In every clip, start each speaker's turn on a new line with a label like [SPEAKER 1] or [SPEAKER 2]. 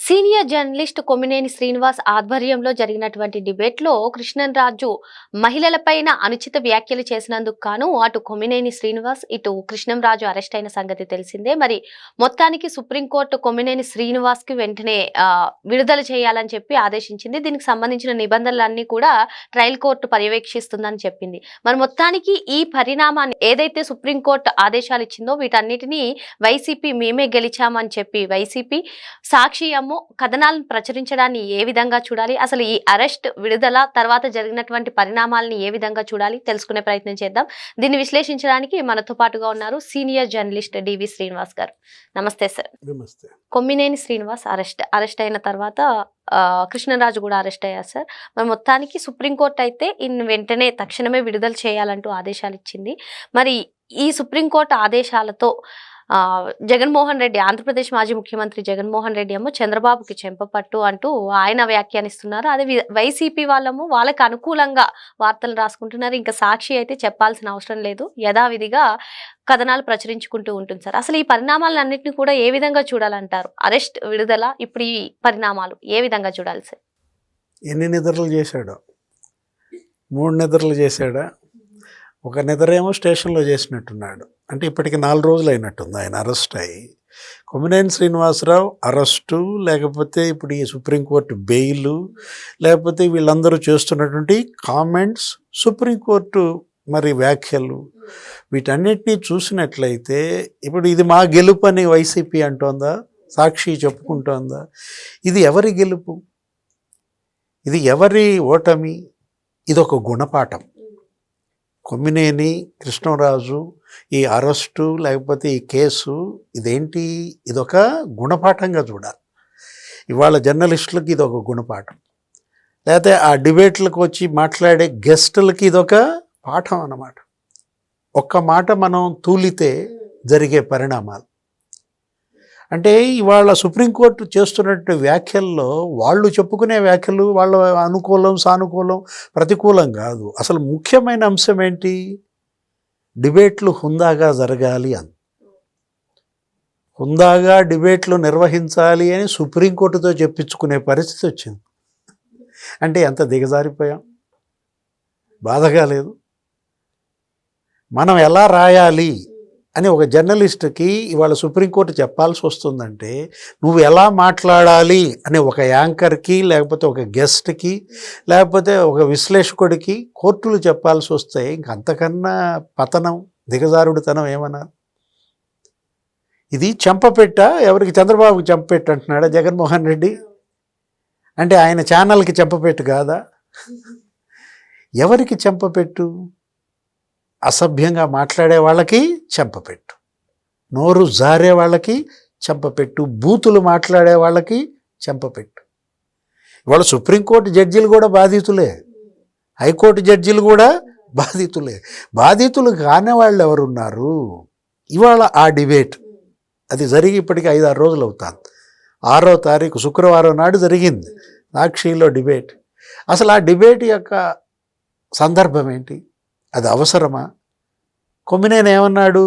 [SPEAKER 1] Senior journalist Kommineni Srinivas ఆధ్వర్యంలో జరిగినటువంటి డిబేట్లో కృష్ణన్ రాజు మహిళలపైన అనుచిత వ్యాఖ్యలు చేసినందుకు గాను అటు కొమ్మినేని శ్రీనివాస్ ఇటు కృష్ణంరాజు అరెస్ట్ అయిన సంగతి తెలిసిందే. మరి మొత్తానికి సుప్రీంకోర్టు కొమ్మినేని శ్రీనివాస్కి వెంటనే విడుదల చేయాలని చెప్పి ఆదేశించింది. దీనికి సంబంధించిన నిబంధనలన్నీ కూడా ట్రయల్ కోర్టు పర్యవేక్షిస్తుందని చెప్పింది. మరి మొత్తానికి ఈ పరిణామాన్ని ఏదైతే సుప్రీంకోర్టు ఆదేశాలు ఇచ్చిందో వీటన్నిటినీ వైసీపీ మేమే గెలిచామని చెప్పి వైసీపీ సాక్షి అమ్ము కథనాలను ప్రచురించడాన్ని ఏ విధంగా చూడాలి అసలు ఈ అరెస్ట్ విడుదల తర్వాత జరిగినటువంటి పరిణామాలని ఏ విధంగా చూడాలి తెలుసుకునే ప్రయత్నం చేద్దాం. దీన్ని విశ్లేషించడానికి మనతో పాటుగా ఉన్నారు సీనియర్ జర్నలిస్ట్ డివి శ్రీనివాస్ గారు. నమస్తే సార్.
[SPEAKER 2] నమస్తే.
[SPEAKER 1] కొమ్మినేని శ్రీనివాస్ అరెస్ట్ అరెస్ట్ అయిన తర్వాత కృష్ణరాజు కూడా అరెస్ట్ అయ్యారు సార్. మరి మొత్తానికి సుప్రీంకోర్టు అయితే ఇన్ వెంటనే తక్షణమే విడుదల చేయాలంటూ ఆదేశాలు ఇచ్చింది. మరి ఈ సుప్రీంకోర్టు ఆదేశాలతో జగన్మోహన్ రెడ్డి ఆంధ్రప్రదేశ్ మాజీ ముఖ్యమంత్రి జగన్మోహన్ రెడ్డి ఏమో చంద్రబాబుకి చెంపపట్టు అంటూ ఆయన వ్యాఖ్యానిస్తున్నారు. అదే వి- వైసీపీ వాళ్ళము వాళ్ళకి అనుకూలంగా వార్తలు రాసుకుంటున్నారు. ఇంకా సాక్షి అయితే చెప్పాల్సిన అవసరం లేదు. యథావిధిగా కథనాలు ప్రచురించుకుంటూ ఉంటుంది సార్. అసలు ఈ పరిణామాలన్నింటినీ కూడా ఏ విధంగా చూడాలంటారు? అరెస్ట్ విడుదల ఇప్పుడు ఈ పరిణామాలు ఏ విధంగా చూడాలి సార్?
[SPEAKER 2] ఎన్ని నిద్రలు చేశాడు. మూడు నిద్రలు చేశాడా? ఒక నిద్రేమో స్టేషన్లో చేసినట్టున్నాడు. అంటే ఇప్పటికి నాలుగు రోజులు అయినట్టుంది ఆయన అరెస్ట్ అయ్యి. కొమ్మినేని శ్రీనివాసరావు అరెస్టు లేకపోతే ఇప్పుడు ఈ సుప్రీంకోర్టు బెయిలు లేకపోతే వీళ్ళందరూ చేస్తున్నటువంటి కామెంట్స్ సుప్రీంకోర్టు మరి వ్యాఖ్యలు వీటన్నిటినీ చూసినట్లయితే ఇప్పుడు ఇది మా గెలుపు అని వైసీపీ అంటోందా? సాక్షి చెప్పుకుంటోందా? ఇది ఎవరి గెలుపు? ఇది ఎవరి ఓటమి? ఇది ఒక గుణపాఠం. కొమ్మినేని కృష్ణరాజు ఈ అరెస్టు లేకపోతే ఈ కేసు ఇదేంటి? ఇదొక గుణపాఠంగా చూడాలి. ఇవాళ జర్నలిస్టులకి ఇది ఒక గుణపాఠం. లేకపోతే ఆ డిబేట్లకు వచ్చి మాట్లాడే గెస్టులకి ఇదొక పాఠం అన్నమాట. ఒక్క మాట మనం తూలితే జరిగే పరిణామాలు. అంటే ఇవాళ సుప్రీంకోర్టు చేస్తున్నట్టు వ్యాఖ్యల్లో వాళ్ళు చెప్పుకునే వ్యాఖ్యలు వాళ్ళ అనుకూలం సానుకూలం ప్రతికూలం కాదు. అసలు ముఖ్యమైన అంశం ఏంటి? డిబేట్లు హుందాగా జరగాలి అని. హుందాగా డిబేట్లు నిర్వహించాలి అని సుప్రీంకోర్టుతో చెప్పించుకునే పరిస్థితి వచ్చింది. అంటే ఎంత దిగజారిపోయాం? బాధగా లేదు. మనం ఎలా రాయాలి? అని ఒక జర్నలిస్ట్కి ఇవాళ సుప్రీంకోర్టు చెప్పాల్సి వస్తుందంటే నువ్వు ఎలా మాట్లాడాలి అని ఒక యాంకర్కి లేకపోతే ఒక గెస్ట్కి లేకపోతే ఒక విశ్లేషకుడికి కోర్టులు చెప్పాల్సి వస్తే ఇంక అంతకన్నా పతనం దిగజారుడితనం ఏమన్నా? ఇది చెంపపెట్ట ఎవరికి చంద్రబాబుకి చెంపపెట్టు అంటున్నాడా జగన్మోహన్ రెడ్డి? అంటే ఆయన ఛానల్కి చెంపపెట్టు కాదా? ఎవరికి చెంపపెట్టు అసభ్యంగా మాట్లాడే వాళ్ళకి చెంపపెట్టు నోరు జారే వాళ్ళకి చెంపపెట్టు బూతులు మాట్లాడే వాళ్ళకి చెంపపెట్టు ఇవాళ సుప్రీంకోర్టు జడ్జీలు కూడా బాధితులే. హైకోర్టు జడ్జీలు కూడా బాధితులే. బాధితులు కాని వాళ్ళు ఎవరున్నారు? ఇవాళ ఆ డిబేట్. అది జరిగి ఇప్పటికి ఐదు ఆరు రోజులు అవుతాను ఆరో తారీఖు శుక్రవారం నాడు జరిగింది. సాక్షిలో డిబేట్. అసలు ఆ డిబేట్ యొక్క సందర్భం ఏంటి? అది అవసరమా? కొమ్మినేని ఏమన్నాడు?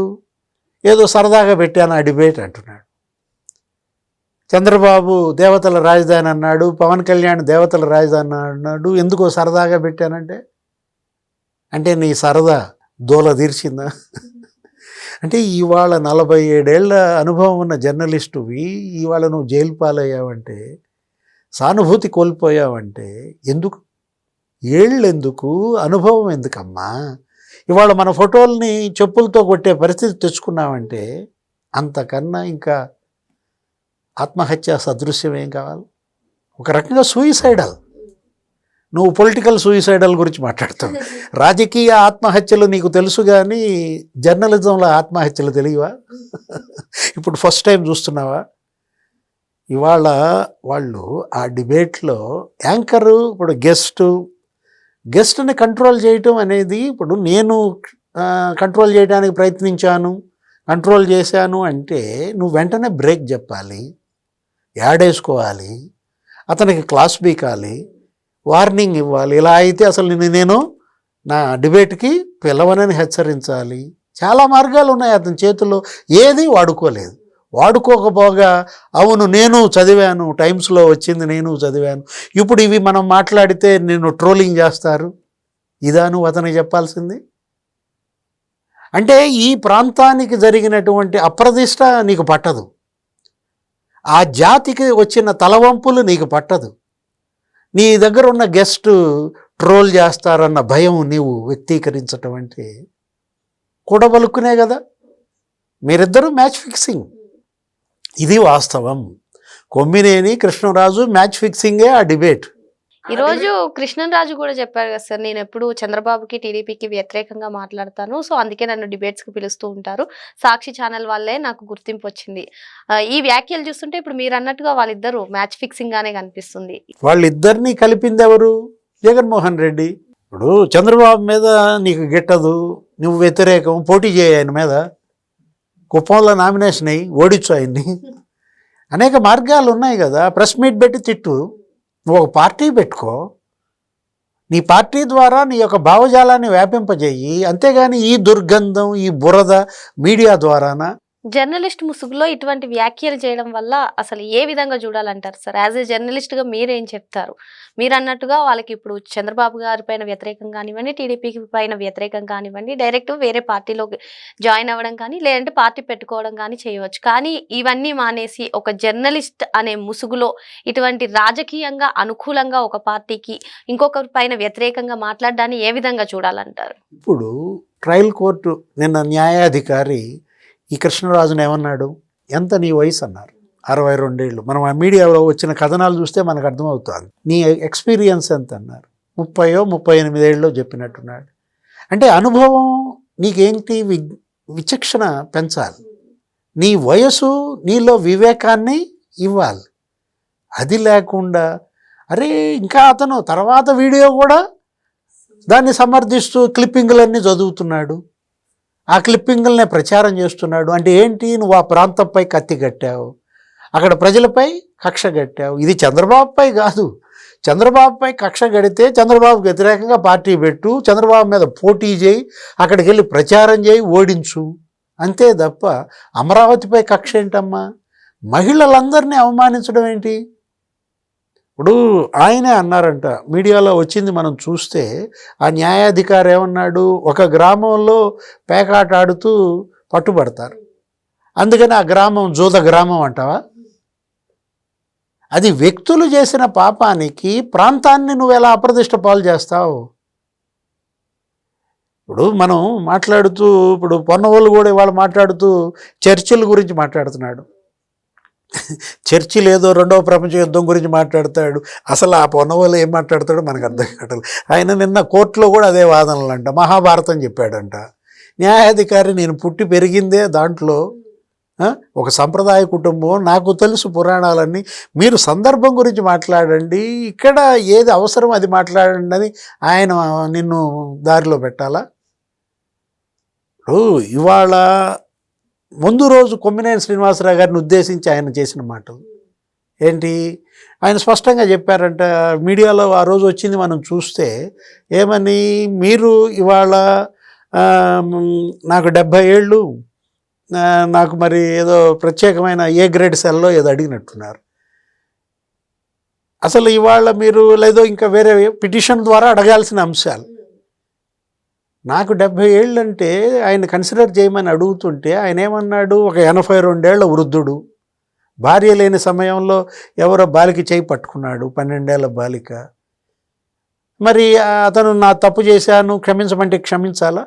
[SPEAKER 2] ఏదో సరదాగా పెట్టాను ఆ డిబేట్ అంటున్నాడు. చంద్రబాబు దేవతల రాజధాని అన్నాడు పవన్ కళ్యాణ్ దేవతల రాజధాని అన్నాడు ఎందుకో సరదాగా పెట్టానంటే అంటే నీ సరదా దోల తీర్చిందా? అంటే ఇవాళ నలభై ఏడేళ్ళ అనుభవం ఉన్న జర్నలిస్టువి ఇవాళ నువ్వు జైలు పాలయ్యావంటే సానుభూతి కోల్పోయావంటే ఎందుకు ఏళ్ళు ఎందుకు అనుభవం ఎందుకమ్మా? ఇవాళ మన ఫోటోల్ని చెప్పులతో కొట్టే పరిస్థితి తెచ్చుకున్నామంటే అంతకన్నా ఇంకా ఆత్మహత్య సదృశ్యం ఏం కావాలి? ఒక రకంగా సూయిసైడల్ నువ్వు పొలిటికల్ సూయిసైడల్ గురించి మాట్లాడుతావు. రాజకీయ ఆత్మహత్యలు నీకు తెలుసు కానీ జర్నలిజంలో ఆత్మహత్యలు తెలియవా? ఇప్పుడు ఫస్ట్ టైం చూస్తున్నావా? ఇవాళ వాళ్ళు ఆ డిబేట్లో యాంకరు ఇప్పుడు గెస్టు గెస్ట్ని కంట్రోల్ చేయటం అనేది ఇప్పుడు నేను కంట్రోల్ చేయడానికి ప్రయత్నించాను కంట్రోల్ చేశాను అంటే నువ్వు వెంటనే బ్రేక్ చెప్పాలి యాడ్ వేసుకోవాలి అతనికి క్లాస్ బీకాలి వార్నింగ్ ఇవ్వాలి. ఇలా అయితే అసలు నిన్ను నేను నా డిబేట్కి పిలవనని హెచ్చరించాలి. చాలా మార్గాలు ఉన్నాయి అతని చేతుల్లో. ఏది వాడుకోలేదు. వాడుకోకపోగా అవును నేను చదివాను టైమ్స్లో వచ్చింది నేను చదివాను. ఇప్పుడు ఇవి మనం మాట్లాడితే నేను ట్రోలింగ్ చేస్తారు? ఇదాను అతను అతనికి చెప్పాల్సింది? అంటే ఈ ప్రాంతానికి జరిగినటువంటి అప్రదిష్ట నీకు పట్టదు. ఆ జాతికి వచ్చిన తలవంపులు నీకు పట్టదు. నీ దగ్గర ఉన్న గెస్ట్ ట్రోల్ చేస్తారన్న భయం నీవు వ్యక్తీకరించటం అంటే కూడబలుక్కునే కదా. మీరిద్దరూ మ్యాచ్ ఫిక్సింగ్. ఇది వాస్తవం. కొమ్మినేని కృష్ణరాజు మ్యాచ్ ఫిక్సింగే ఆ డిబేట్.
[SPEAKER 1] ఈ రోజు కృష్ణరాజు కూడా చెప్పారు కదా సార్ నేను ఎప్పుడు చంద్రబాబుకి టీడీపీకి వ్యతిరేకంగా మాట్లాడతాను. సో అందుకే నన్ను డిబేట్స్కి పిలుస్తూ ఉంటారు. సాక్షి ఛానల్ వల్లే నాకు గుర్తింపు వచ్చింది. ఈ వ్యాఖ్యలు చూస్తుంటే ఇప్పుడు మీరు అన్నట్టుగా వాళ్ళిద్దరూ మ్యాచ్ ఫిక్సింగ్ గానే కనిపిస్తుంది.
[SPEAKER 2] వాళ్ళిద్దరినీ కలిపింది ఎవరు? జగన్మోహన్ రెడ్డి. ఇప్పుడు చంద్రబాబు మీద నీకు గిట్టదు నువ్వు వ్యతిరేకం పోటీ చేయ ఆయన మీద. కుప్పంలో నామినేషన్ అయ్యి ఓడించు ఆయన్ని. అనేక మార్గాలు ఉన్నాయి కదా. ప్రెస్ మీట్ పెట్టి తిట్టు. నువ్వు ఒక పార్టీ పెట్టుకో. నీ పార్టీ ద్వారా నీ యొక్క భావజాలాన్ని వ్యాపింపజేయి. అంతేగాని ఈ దుర్గంధం ఈ బురద మీడియా ద్వారానా?
[SPEAKER 1] జర్నలిస్ట్ ముసుగులో ఇటువంటి వ్యాఖ్యలు చేయడం వల్ల అసలు ఏ విధంగా చూడాలంటారు సార్? యాజ్ ఏ జర్నలిస్ట్గా మీరేం చెప్తారు? మీరు అన్నట్టుగా వాళ్ళకి ఇప్పుడు చంద్రబాబు గారి పైన వ్యతిరేకం కానివ్వండి టీడీపీకి పైన వ్యతిరేకం కానివ్వండి డైరెక్ట్ వేరే పార్టీలోకి జాయిన్ అవ్వడం కానీ లేదంటే పార్టీ పెట్టుకోవడం కానీ చేయవచ్చు. కానీ ఇవన్నీ మానేసి ఒక జర్నలిస్ట్ అనే ముసుగులో ఇటువంటి రాజకీయంగా అనుకూలంగా ఒక పార్టీకి ఇంకొకరి పైన వ్యతిరేకంగా మాట్లాడడాన్ని ఏ విధంగా చూడాలంటారు?
[SPEAKER 2] ఇప్పుడు ట్రయల్ కోర్టు నిన్న న్యాయాధికారి ఈ కృష్ణరాజును ఏమన్నాడు? ఎంత నీ వయసు అన్నారు. అరవై రెండేళ్ళు. మనం ఆ మీడియాలో వచ్చిన కథనాలు చూస్తే మనకు అర్థమవుతుంది. నీ ఎక్స్పీరియన్స్ ఎంత అన్నారు ముప్పయో ముప్పై ఎనిమిదేళ్ళలో చెప్పినట్టున్నాడు. అంటే అనుభవం నీకేంటి? వి విచక్షణ పెంచాలి. నీ వయసు నీలో వివేకాన్ని ఇవ్వాలి. అది లేకుండా అరే ఇంకా అతను తర్వాత వీడియో కూడా దాన్ని సమర్థిస్తూ క్లిప్పింగ్లన్నీ చదువుతున్నాడు. ఆ క్లిప్పింగ్లనే ప్రచారం చేస్తున్నాడు. అంటే ఏంటి? నువ్వు ఆ ప్రాంతంపై కత్తి కట్టావు. అక్కడ ప్రజలపై కక్ష కట్టావు. ఇది చంద్రబాబుపై కాదు. చంద్రబాబుపై కక్ష గడితే చంద్రబాబుకి వ్యతిరేకంగా పార్టీ పెట్టు చంద్రబాబు మీద పోటీ చేయి అక్కడికి వెళ్ళి ప్రచారం చేయి ఓడించు. అంతే తప్ప అమరావతిపై కక్ష ఏంటమ్మా? మహిళలందరినీ అవమానించడం ఏంటి? ఇప్పుడు ఆయనే అన్నారంట మీడియాలో వచ్చింది మనం చూస్తే ఆ న్యాయాధికారి ఏమన్నాడు? ఒక గ్రామంలో పేకాట ఆడుతూ పట్టుబడతారు. అందుకని ఆ గ్రామం జూద గ్రామం అంటావా? అది వ్యక్తులు చేసిన పాపానికి ప్రాంతాన్ని నువ్వు ఎలా అప్రదిష్ట పాలు చేస్తావు? ఇప్పుడు మనం మాట్లాడుతూ ఇప్పుడు పొన్నవాళ్ళు కూడా ఇవాళ మాట్లాడుతూ చర్చిల గురించి మాట్లాడుతున్నాడు. చర్చిలు ఏదో రెండవ ప్రపంచ యుద్ధం గురించి మాట్లాడతాడు. అసలు ఆ పొన్నవాళ్ళు ఏం మాట్లాడతాడో మనకు అర్థం కావట్లేదు. ఆయన నిన్న కోర్టులో కూడా అదే వాదనలు అంట మహాభారతం చెప్పాడంట. న్యాయాధికారి నేను పుట్టి పెరిగిందే దాంట్లో ఒక సంప్రదాయ కుటుంబం నాకు తెలుసు పురాణాలన్నీ. మీరు సందర్భం గురించి మాట్లాడండి. ఇక్కడ ఏది అవసరం అది మాట్లాడండి అని ఆయన నిన్ను దారిలో పెట్టాలా? ఇప్పుడు ఇవాళ ముందు రోజు కొమ్మినేని శ్రీనివాసరావు గారిని ఉద్దేశించి ఆయన చేసిన మాటలు. ఏంటి? ఆయన స్పష్టంగా చెప్పారంట మీడియాలో ఆ రోజు వచ్చింది మనం చూస్తే ఏమని? మీరు ఇవాళ నాకు డెబ్భై ఏళ్ళు నాకు మరి ఏదో ప్రత్యేకమైన ఏ గ్రేడ్ సెల్లో ఏదో అడిగినట్టున్నారు. అసలు ఇవాళ మీరు లేదో ఇంకా వేరే పిటిషన్ ద్వారా అడగాల్సిన అంశాలు. నాకు డెబ్భై ఏళ్ళు అంటే ఆయన కన్సిడర్ చేయమని అడుగుతుంటే ఆయన ఏమన్నాడు? ఒక ఎనభై రెండేళ్ళ వృద్ధుడు. భార్య లేని సమయంలో ఎవరో బాలిక చేయి పట్టుకున్నాడు పన్నెండేళ్ళ బాలిక. మరి అతను నా తప్పు చేశాను క్షమించమంటే క్షమించాలా?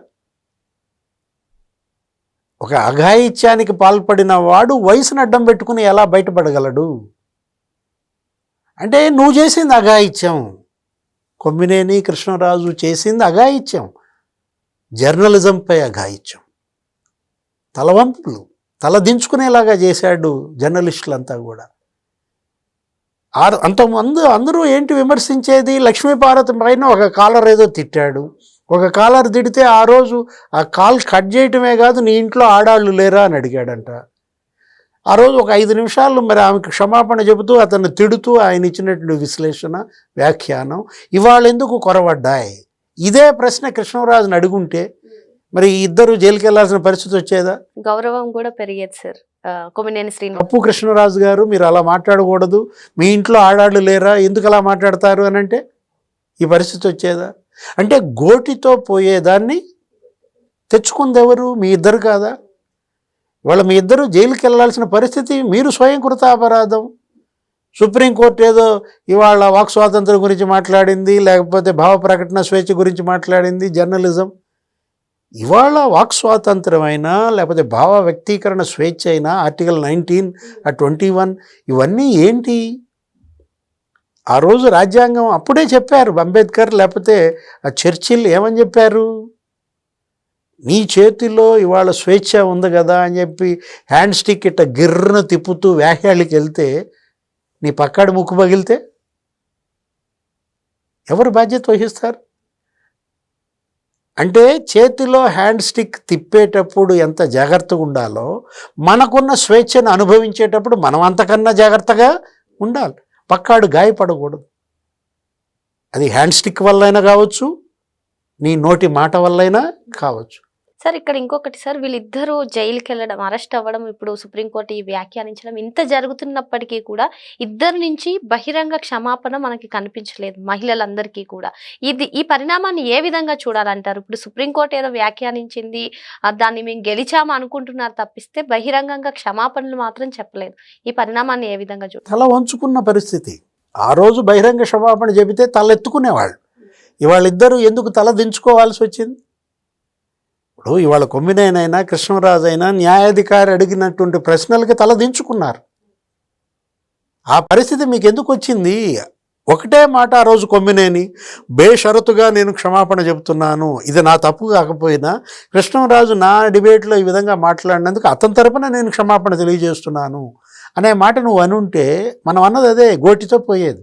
[SPEAKER 2] ఒక అఘాయిత్యానికి పాల్పడిన వాడు వయసును అడ్డం పెట్టుకుని ఎలా బయటపడగలడు? అంటే నువ్వు చేసింది అఘాయిత్యం. కొమ్మినేని కృష్ణరాజు చేసింది అఘాయిత్యం. జర్నలిజంపై అఘాయిత్యం. తలవంపులు తలదించుకునేలాగా చేశాడు జర్నలిస్టులంతా కూడా. ఆ- అంతమంది అందరూ ఏంటి విమర్శించేది? లక్ష్మీపార్వతి పైన ఒక కాలర్ ఏదో తిట్టాడు. ఒక కాలర్ తిడితే ఆ రోజు ఆ కాల్ కట్ చేయటమే కాదు నీ ఇంట్లో ఆడాళ్ళు లేరా అని అడిగాడంట. ఆ రోజు ఒక ఐదు నిమిషాలు మరి ఆమెకు క్షమాపణ చెబుతూ అతన్ని తిడుతూ ఆయన ఇచ్చినటువంటి విశ్లేషణ వ్యాఖ్యానం ఇవాళ ఎందుకు కొరవడ్డాయి? ఇదే ప్రశ్న కృష్ణరాజుని అడుగుంటే మరి ఇద్దరు జైలుకి వెళ్ళాల్సిన పరిస్థితి వచ్చేదా?
[SPEAKER 1] గౌరవం కూడా పెరిగేది సార్. కొమ్మినేని శ్రీనివాస్.
[SPEAKER 2] అప్పు కృష్ణరాజు గారు మీరు అలా మాట్లాడకూడదు. మీ ఇంట్లో ఆడాళ్ళు లేరా ఎందుకు అలా మాట్లాడతారు అని అంటే ఈ పరిస్థితి వచ్చేదా? అంటే గోటితో పోయేదాన్ని తెచ్చుకుంది ఎవరు మీ ఇద్దరు కాదా? వాళ్ళ మీ ఇద్దరు జైలుకి వెళ్ళాల్సిన పరిస్థితి మీరు స్వయం కృతాపరాధం సుప్రీంకోర్టు ఏదో ఇవాళ వాక్ స్వాతంత్రం గురించి మాట్లాడింది లేకపోతే భావ ప్రకటన స్వేచ్ఛ గురించి మాట్లాడింది జర్నలిజం. ఇవాళ వాక్ స్వాతంత్రం అయినా లేకపోతే భావ వ్యక్తీకరణ స్వేచ్ఛ అయినా ఆర్టికల్ నైన్టీన్ ఆ ట్వంటీ వన్ ఇవన్నీ ఏంటి? ఆ రోజు రాజ్యాంగం అప్పుడే చెప్పారు అంబేద్కర్ లేకపోతే ఆ చర్చిల్ ఏమని చెప్పారు? నీ చేతిలో ఇవాళ స్వేచ్ఛ ఉంది కదా అని చెప్పి హ్యాండ్ స్టిక్ ఇట్ట గిర్రను తిప్పుతూ వ్యాహ్యాళ్ళకి వెళ్తే నీ పక్కాడు ముక్కు పగిలితే? ఎవరు బాధ్యత వహిస్తారు? అంటే చేతిలో హ్యాండ్ స్టిక్ తిప్పేటప్పుడు ఎంత జాగ్రత్తగా ఉండాలో మనకున్న స్వేచ్ఛను అనుభవించేటప్పుడు మనం అంతకన్నా జాగ్రత్తగా ఉండాలి. పక్కాడు గాయపడకూడదు. అది హ్యాండ్ స్టిక్ వల్లైనా కావచ్చు నీ నోటి మాట వల్లైనా కావచ్చు.
[SPEAKER 1] సార్ ఇక్కడ ఇంకొకటి సార్ వీళ్ళిద్దరూ జైలుకి వెళ్ళడం అరెస్ట్ అవ్వడం ఇప్పుడు సుప్రీంకోర్టు ఈ వ్యాఖ్యానించడం ఇంత జరుగుతున్నప్పటికీ కూడా ఇద్దరి నుంచి బహిరంగ క్షమాపణ మనకి కనిపించలేదు మహిళలందరికీ కూడా. ఇది ఈ పరిణామాన్ని ఏ విధంగా చూడాలంటారు? ఇప్పుడు సుప్రీంకోర్టు ఏదో వ్యాఖ్యానించింది దాన్ని మేము గెలిచాము అనుకుంటున్నారు తప్పిస్తే బహిరంగంగా క్షమాపణలు మాత్రం చెప్పలేదు. ఈ పరిణామాన్ని ఏ విధంగా చూడాలి
[SPEAKER 2] తల వంచుకున్న పరిస్థితి. ఆ రోజు బహిరంగ క్షమాపణ చెబితే తల ఎత్తుకునేవాళ్ళు ఎందుకు తల దించుకోవాల్సి వచ్చింది? ఇప్పుడు ఇవాళ కొమ్మినేనైనా కృష్ణరాజు అయినా న్యాయాధికారి అడిగినటువంటి ప్రశ్నలకి తల దించుకున్నారు. ఆ పరిస్థితి మీకు ఎందుకు వచ్చింది? ఒకటే మాట ఆ రోజు కొమ్మినేని బేషరతుగా నేను క్షమాపణ చెబుతున్నాను ఇది నా తప్పు కాకపోయినా కృష్ణరాజు నా డిబేట్లో ఈ విధంగా మాట్లాడినందుకు అతని తరపున నేను క్షమాపణ తెలియజేస్తున్నాను అనే మాట నువ్వు అనుంటే మనం అన్నది అదే గోటితో పోయేది.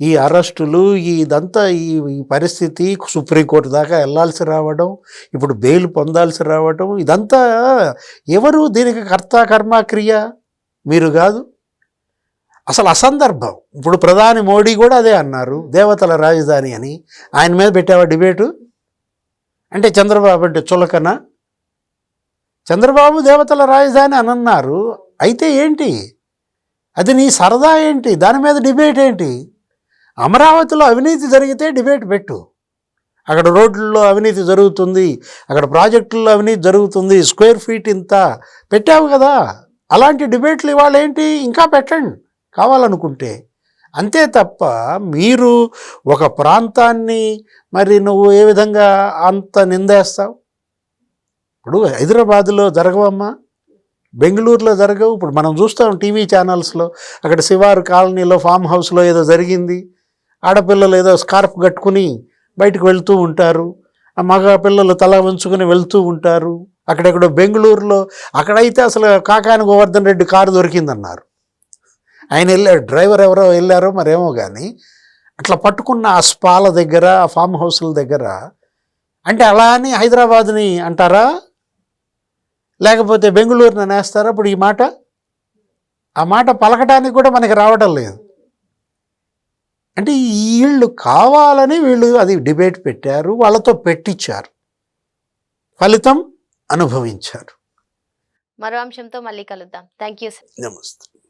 [SPEAKER 2] ఈ అరెస్టులు ఇదంతా ఈ ఈ పరిస్థితి సుప్రీంకోర్టు దాకా వెళ్ళాల్సి రావడం ఇప్పుడు బెయిల్ పొందాల్సి రావడం ఇదంతా ఎవరు దీనికి కర్త కర్మ క్రియ? మీరు కాదు. అసలు అసందర్భం. ఇప్పుడు ప్రధాని మోడీ కూడా అదే అన్నారు. దేవతల రాజధాని అని. ఆయన మీద పెట్టావా డిబేటు? అంటే చంద్రబాబు అంటే చులకన? చంద్రబాబు దేవతల రాజధాని అని అన్నారు. అయితే ఏంటి? అది నీ సరదా ఏంటి? దాని మీద డిబేట్ ఏంటి? అమరావతిలో అవినీతి జరిగితే డిబేట్ పెట్టు. అక్కడ రోడ్లలో అవినీతి జరుగుతుంది అక్కడ ప్రాజెక్టుల్లో అవినీతి జరుగుతుంది స్క్వేర్ ఫీట్ ఇంత పెట్టావు కదా. అలాంటి డిబేట్లు ఇవాళ ఏంటి? ఇంకా పెట్టండి కావాలనుకుంటే. అంతే తప్ప మీరు ఒక ప్రాంతాన్ని మరి నువ్వు ఏ విధంగా అంత నిందేస్తావు? ఇప్పుడు హైదరాబాదులో జరగవమ్మా. బెంగళూరులో జరగవు. ఇప్పుడు మనం చూస్తాం టీవీ ఛానల్స్లో అక్కడ శివారు కాలనీలో ఫామ్ హౌస్లో ఏదో జరిగింది. ఆడపిల్లలు ఏదో స్కార్ఫ్ కట్టుకుని బయటకు వెళ్తూ ఉంటారు. ఆ మగ పిల్లలు తల ఉంచుకుని వెళ్తూ ఉంటారు. అక్కడెక్కడో బెంగళూరులో అక్కడైతే అసలు కాకాని గోవర్ధన్ రెడ్డి కారు దొరికిందన్నారు. ఆయన వెళ్ళారు డ్రైవర్ ఎవరో వెళ్ళారో మరేమో కానీ అట్లా పట్టుకున్న ఆ స్పాల దగ్గర ఆ ఫామ్ హౌస్ల దగ్గర అంటే అలా అని హైదరాబాద్ని అంటారా? లేకపోతే బెంగళూరుని నేస్తారా ఇప్పుడు ఈ మాట? ఆ మాట పలకటానికి కూడా మనకి రావడం లేదు. అంటే వీళ్ళు కావాలని వీళ్ళు అది డిబేట్ పెట్టారు వాళ్ళతో పెట్టించారు. ఫలితం అనుభవించారు.
[SPEAKER 1] మరో అంశంతో మళ్ళీ కలుద్దాం. Thank you sir.
[SPEAKER 2] నమస్తే.